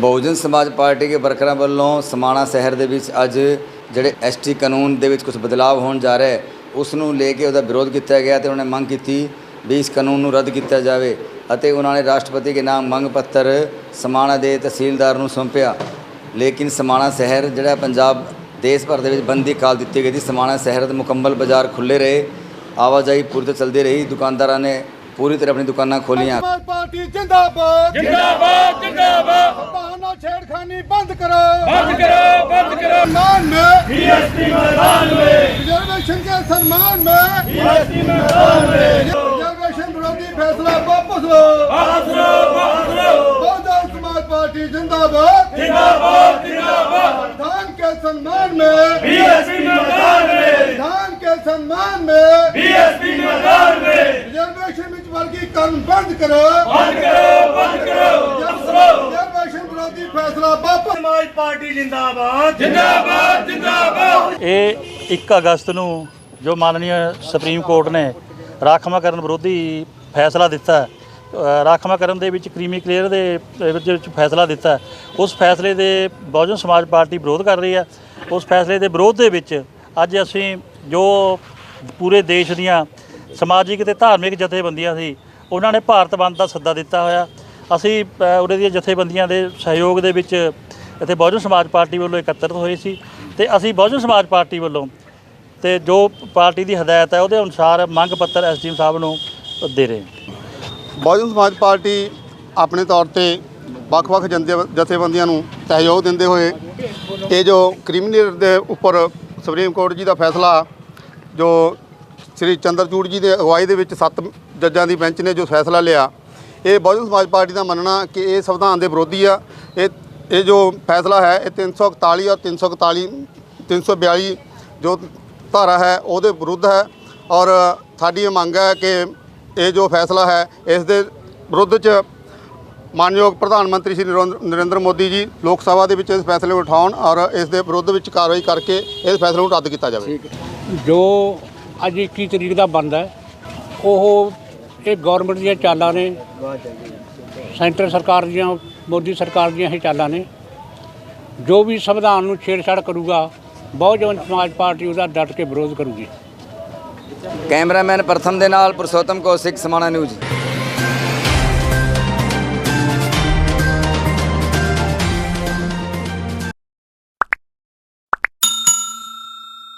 ਬਹੁਜਨ ਸਮਾਜ ਪਾਰਟੀ ਦੇ ਵਰਕਰਾਂ ਵੱਲੋਂ ਸਮਾਣਾ ਸ਼ਹਿਰ ਦੇ ਵਿੱਚ ਅੱਜ ਜਿਹੜੇ ਐਸਟੀ ਕਾਨੂੰਨ ਦੇ ਵਿੱਚ ਕੁਝ ਬਦਲਾਅ ਹੋਣ ਜਾ ਰਿਹਾ, ਉਸ ਨੂੰ ਲੈ ਕੇ ਉਹਦਾ ਵਿਰੋਧ ਕੀਤਾ ਗਿਆ ਤੇ ਉਹਨਾਂ ਨੇ ਮੰਗ ਕੀਤੀ ਵੀ ਇਸ ਕਾਨੂੰਨ ਨੂੰ ਰੱਦ ਕੀਤਾ ਜਾਵੇ ਅਤੇ ਉਹਨਾਂ ਨੇ ਰਾਸ਼ਟਰਪਤੀ ਦੇ ਨਾਮ ਮੰਗ ਪੱਤਰ ਸਮਾਣਾ ਦੇ ਤਹਿਸੀਲਦਾਰ ਨੂੰ ਸੌਂਪਿਆ। ਲੇਕਿਨ ਸਮਾਣਾ ਸ਼ਹਿਰ ਜਿਹੜਾ ਪੰਜਾਬ ਦੇਸ਼ ਭਰ ਦੇ ਵਿੱਚ ਬੰਦੀ ਕਾਲ ਦਿੱਤੀ ਗਈ ਸੀ, ਸਮਾਣਾ ਸ਼ਹਿਰ ਦੇ ਮੁਕੰਮਲ ਬਾਜ਼ਾਰ ਖੁੱਲੇ ਰਹੇ, ਆਵਾਜਾਈ ਪੂਰੀ ਤਰ੍ਹਾਂ ਚੱਲਦੀ ਰਹੀ, ਦੁਕਾਨਦਾਰਾਂ ਨੇ पूरी तरह अपनी दुकाना खोलिया पार्टी जिंदाबाद। छेड़खानी बंद करो। बंद करो बंद करो। मैदान में। रिजर्वेशन के सम्मान में। रिजर्वेशन विरोधी फैसला वापस लो। बहुजन समाज पार्टी जिंदाबाद। जिंदाबाद जिंदाबाद। धान के सम्मान में। धान के सम्मान में। ਵਰਗੀਕਰਨ ਬੰਦ ਕਰੋ। ਬੰਦ ਕਰੋ ਬੰਦ ਕਰੋ। ਇਹ 1 ਅਗਸਤ ਨੂੰ ਜੋ ਮਾਨਨੀय ਸੁਪਰੀਮ ਕੋਰਟ ਨੇ ਰਾਖਵਾਂਕਰਨ ਵਿਰੋਧੀ ਫੈਸਲਾ ਦਿੱਤਾ ਰਾਖਵਾਂਕਰਨ ਦੇ ਵਿੱਚ ਕ੍ਰੀਮੀ ਕਲੀਅਰ ਦੇ ਵਿੱਚ ਫੈਸਲਾ ਦਿੱਤਾ ਉਸ ਫੈਸਲੇ ਦੇ ਬਹੁਜਨ ਸਮਾਜ ਪਾਰਟੀ ਵਿਰੋਧ ਕਰ ਰਹੀ ਹੈ। ਉਸ ਫੈਸਲੇ ਦੇ ਵਿਰੋਧ ਦੇ ਵਿੱਚ ਅੱਜ ਅਸੀਂ ਜੋ ਪੂਰੇ ਦੇਸ਼ ਦੀਆਂ ਸਮਾਜਿਕ ਤੇ ਧਾਰਮਿਕ ਜਥੇਬੰਦੀਆਂ ਸੀ। ਉਹਨਾਂ ਨੇ ਭਾਰਤ ਬੰਦ ਦਾ ਸੱਦਾ ਦਿੱਤਾ ਹੋਇਆ। ਅਸੀਂ ਅ, ਦੀਆਂ ਜਥੇਬੰਦੀਆਂ ਦੇ ਸਹਿਯੋਗ ਦੇ ਵਿੱਚ ਇੱਥੇ ਬਹੁਜਨ ਸਮਾਜ ਪਾਰਟੀ ਵੱਲੋਂ ਇਕੱਤਰਤ ਹੋਏ ਸੀ ਤੇ ਅਸੀਂ ਬਹੁਜਨ ਸਮਾਜ ਪਾਰਟੀ ਵੱਲੋਂ ਤੇ ਜੋ ਪਾਰਟੀ ਦੀ ਹਦਾਇਤ ਹੈ ਉਹਦੇ ਅਨੁਸਾਰ ਮੰਗ ਪੱਤਰ ਐਸਡੀਐਮ ਸਾਹਿਬ ਨੂੰ ਦੇ ਰਹੇ ਬਹੁਜਨ ਸਮਾਜ ਪਾਰਟੀ ਆਪਣੇ ਤੌਰ ਤੇ ਵੱਖ-ਵੱਖ ਜੰਦੇ- ਜਥੇਬੰਦੀਆਂ ਨੂੰ ਸਹਿਯੋਗ ਦਿੰਦੇ ਹੋਏ ਇਹ ਜੋ ਕ੍ਰਿਮੀਨਲ ਦੇ ਉੱਪਰ ਸੁਪਰੀਮ ਕੋਰਟ ਜੀ ਦਾ ਫੈਸਲਾ ਜੋ ਸ੍ਰੀ ਚੰਦਰਚੂੜ ਜੀ ਦੇ ਅਗਵਾਈ ਦੇ ਵਿੱਚ ਸੱਤ ਜੱਜਾਂ ਦੀ ਬੈਂਚ ਨੇ ਜੋ ਫੈਸਲਾ ਲਿਆ। ਇਹ ਬਹੁਜਨ ਸਮਾਜ ਪਾਰਟੀ ਦਾ ਮੰਨਣਾ ਕਿ ਇਹ ਸੰਵਿਧਾਨ ਦੇ ਵਿਰੋਧੀ ਆ। ਇਹ ਇਹ ਜੋ ਫੈਸਲਾ ਹੈ, ਇਹ 341 ਔਰ 341 342 ਜੋ ਧਾਰਾ ਹੈ, ਉਹਦੇ ਵਿਰੁੱਧ ਹੈ। ਔਰ ਸਾਡੀ ਇਹ ਮੰਗ ਹੈ ਕਿ ਇਹ ਜੋ ਫੈਸਲਾ ਹੈ, ਇਸ ਦੇ ਵਿਰੁੱਧ ਚ ਮਾਨਯੋਗ ਪ੍ਰਧਾਨ ਮੰਤਰੀ ਸ਼੍ਰੀ ਨਰਿੰਦਰ- ਨਰਿੰਦਰ ਮੋਦੀ ਜੀ ਲੋਕ ਸਭਾ ਦੇ ਵਿੱਚ ਇਸ ਫੈਸਲੇ ਨੂੰ ਉਠਾਉਣ ਔਰ ਇਸ ਦੇ ਵਿਰੁੱਧ ਵਿੱਚ ਕਾਰਵਾਈ ਕਰਕੇ ਇਸ ਫੈਸਲੇ ਨੂੰ ਰੱਦ ਕੀਤਾ ਜਾਵੇ। ਜੋ ਅੱਜ 21 ਤਰੀਕ ਦਾ ਬੰਦ ਹੈ। ਉਹ ਇਹ ਗਵਰਨਮੈਂਟ ਦੀਆਂ ਚਾਲਾਂ ਨੇ। ਸੈਂਟਰ ਸਰਕਾਰ ਦੀਆਂ, ਮੋਦੀ ਸਰਕਾਰ ਦੀਆਂ ਇਹ ਚਾਲਾਂ ਨੇ। ਜੋ ਵੀ ਸੰਵਿਧਾਨ ਨੂੰ ਛੇੜਛਾੜ ਕਰੂਗਾ, ਬਹੁਜਨ ਸਮਾਜ ਪਾਰਟੀ ਉਹਦਾ ਡਟ ਕੇ ਵਿਰੋਧ ਕਰੂਗੀ। ਕੈਮਰਾਮੈਨ ਪ੍ਰਥਮ ਦੇ ਨਾਲ ਪੁਰਸ਼ੋਤਮ ਕੌਸ਼ਿਕ ਸਮਾਣਾ ਨਿਊਜ਼।